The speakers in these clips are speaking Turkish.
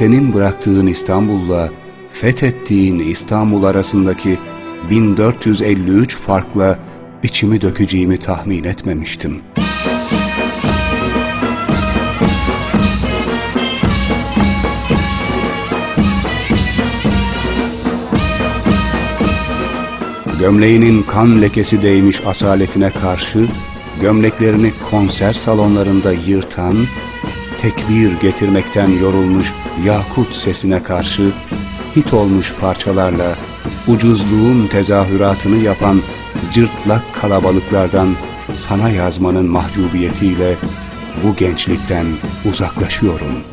senin bıraktığın İstanbul'la fethettiğin İstanbul arasındaki 1453 farkla içimi dökeceğimi tahmin etmemiştim. Gömleğinin kan lekesi değmiş asaletine karşı, gömleklerini konser salonlarında yırtan, tekbir getirmekten yorulmuş yakut sesine karşı, hit olmuş parçalarla ucuzluğun tezahüratını yapan cırtlak kalabalıklardan sana yazmanın mahcubiyetiyle bu gençlikten uzaklaşıyorum.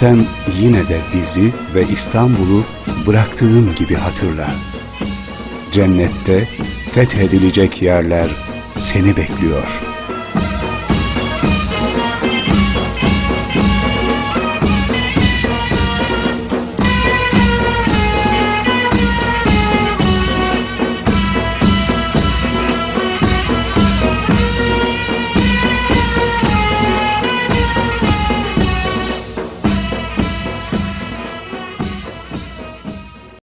Sen yine de bizi ve İstanbul'u bıraktığın gibi hatırla. Cennette fethedilecek yerler seni bekliyor.''